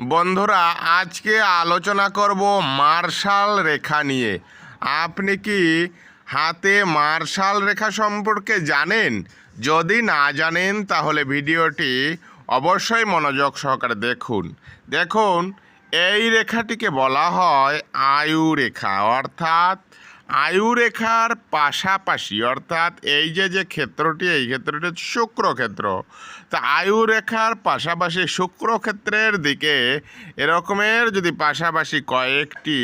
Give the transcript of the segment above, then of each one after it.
বন্ধুরা, আজকে আলোচনা করব মার্শাল রেখা নিয়ে। আপনি কি হাতে মার্শাল রেখা সম্পর্কে জানেন? যদি না জানেন, তাহলে ভিডিওটি অবশ্যই মনোযোগ সহকারে দেখুন। দেখুন, এই রেখাটিকে বলা হয় আয়ু রেখা, অর্থাৎ আয়ু রেখার পাশাপাশি, অর্থাৎ এই যে যে ক্ষেত্রটি, এই ক্ষেত্রটি হচ্ছে শুক্র ক্ষেত্র তা আয়ুরেখার পাশাপাশি শুক্র ক্ষেত্রের দিকে এরকমের যদি পাশাপাশি কয়েকটি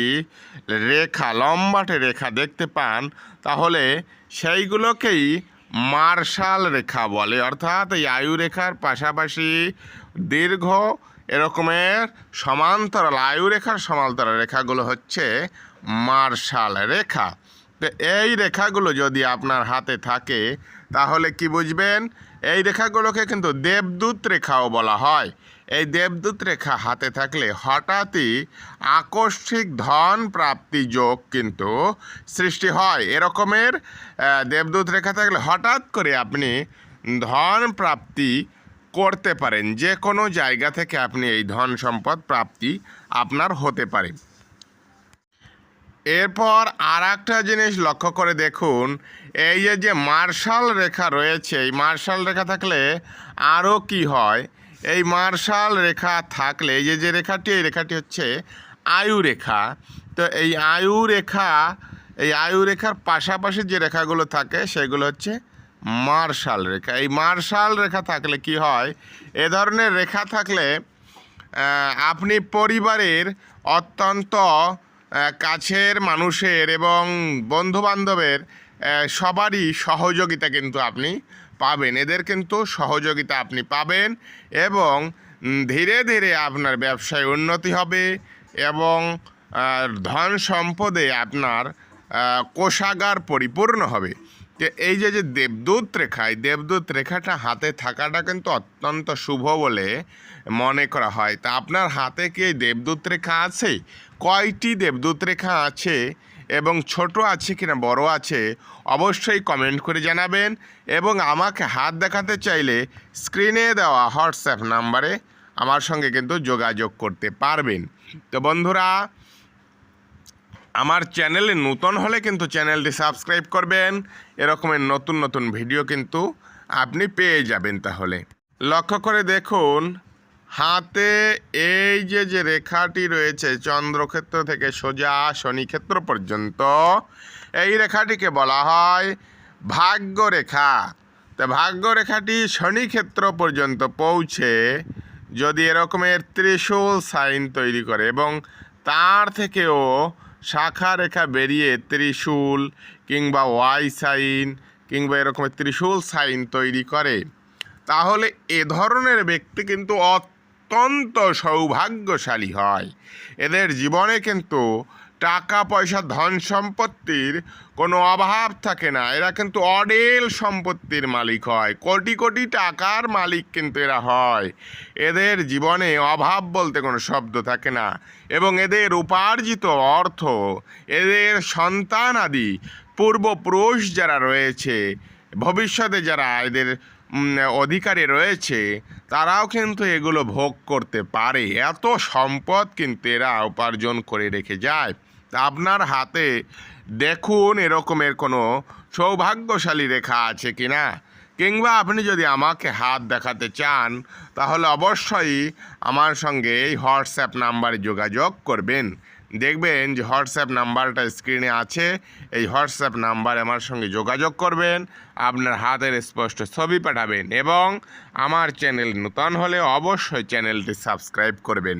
রেখা, লম্বাটে রেখা দেখতে পান, তাহলে সেইগুলোকেই মার্শাল রেখা বলে। অর্থাৎ এই আয়ুরেখার পাশাপাশি দীর্ঘ এরকমের সমান্তরাল আয়ু রেখার সমান্তরাল রেখাগুলো হচ্ছে মার্শাল রেখা। তো এই রেখাগুলো যদি আপনার হাতে থাকে, তাহলে কি বুঝবেন? এই রেখাগুলোকে কিন্তু দেবদূত রেখাও বলা হয়। এই দেবদূত রেখা হাতে থাকলে হঠাৎই আকস্মিক ধন প্রাপ্তি যোগ কিন্তু সৃষ্টি হয়। এরকমের দেবদূত রেখা থাকলে হঠাৎ করে আপনি ধন প্রাপ্তি করতে পারেন। যে কোনো জায়গা থেকে আপনি এই ধন সম্পদ প্রাপ্তি আপনার হতে পারে। এরপর আর একটা জিনিস লক্ষ্য করে দেখুন, এই যে যে মার্শাল রেখা রয়েছে, এই মার্শাল রেখা থাকলে আরও কি হয়? এই মার্শাল রেখা থাকলে, এই যে যে রেখাটি, এই রেখাটি হচ্ছে আয়ু রেখা। তো এই আয়ু রেখা, এই আয়ু রেখার পাশাপাশি যে রেখাগুলো থাকে, সেগুলো হচ্ছে মার্শাল রেখা। এই মার্শাল রেখা থাকলে কি হয়? এ ধরনের রেখা থাকলে আপনি পরিবারের অত্যন্ত কাছের মানুষের এবং বন্ধুবান্ধবের সবারই সহযোগিতা কিন্তু আপনি পাবেন। এদের কিন্তু সহযোগিতা আপনি পাবেন এবং ধীরে ধীরে আপনার ব্যবসায় উন্নতি হবে এবং ধন সম্পদে আপনার কোষাগার পরিপূর্ণ হবে। যে এই যে যে দেবদূত রেখা, এই দেবদূত রেখাটা হাতে থাকাটা কিন্তু অত্যন্ত শুভ বলে মনে করা হয়। তা আপনার হাতে কি এই দেবদূত রেখা আছে? কয়টি দেবদূত রেখা আছে এবং ছোট আছে কিনা, বড় আছে, অবশ্যই কমেন্ট করে জানাবেন এবং আমাকে হাত দেখাতে চাইলে স্ক্রিনে দেওয়া হোয়াটসঅ্যাপ নাম্বারে আমার সঙ্গে কিন্তু যোগাযোগ করতে পারবেন। তো বন্ধুরা আমার চ্যানেলে নতুন হলে কিন্তু চ্যানেলটি সাবস্ক্রাইব করবেন। এরকমের নতুন নতুন ভিডিও কিন্তু আপনি পেয়ে যাবেন তাহলে। লক্ষ্য করে দেখুন, হাতে এই যে যে রেখাটি রয়েছে চন্দ্রক্ষেত্র থেকে সোজা শনিক্ষেত্র পর্যন্ত, এই রেখাটিকে বলা হয় ভাগ্য রেখা তা ভাগ্য রেখাটি শনিক্ষেত্র পর্যন্ত পৌঁছে যদি এরকমের ত্রিশূল সাইন তৈরি করে এবং তার থেকেও শাখা রেখা বেরিয়ে ত্রিশূল কিংবা ওয়াই সাইন কিংবা এরকমের ত্রিশূল সাইন তৈরি করে। তাহলে এ ধরনের ব্যক্তি কিন্তু অত্যন্ত সৌভাগ্যশালী হয়। এদের জীবনে কিন্তু টাকা পয়সা ধন সম্পত্তির কোনো অভাব থাকে না। এরা কিন্তু অডেল সম্পত্তির মালিক হয়। কোটি কোটি টাকার মালিক কিন্তু এরা হয়। এদের জীবনে অভাব বলতে কোনো শব্দ থাকে না এবং এদের উপার্জিত অর্থ, এদের সন্তান আদি পূর্বপুরুষ যারা রয়েছে, ভবিষ্যতে যারা এদের অধিকারে রয়েছে, তারাও কিন্তু এগুলো ভোগ করতে পারে। এত সম্পদ কিন্তু এরা উপার্জন করে রেখে যায়। আপনার হাতে দেখুন এরকমের কোনো সৌভাগ্যশালী রেখা আছে কি না কিংবা আপনি যদি আমাকে হাত দেখাতে চান, তাহলে অবশ্যই আমার সঙ্গে এই হোয়াটসঅ্যাপ নাম্বারে যোগাযোগ করবেন। দেখবেন যে হোয়াটসঅ্যাপ নাম্বারটা স্ক্রিনে আছে। এই হোয়াটসঅ্যাপ নাম্বার আমার সঙ্গে যোগাযোগ করবেন, আপনার হাতের স্পষ্ট ছবি পাঠাবেন এবং আমার চ্যানেল নূতন হলে অবশ্যই চ্যানেলটি সাবস্ক্রাইব করবেন।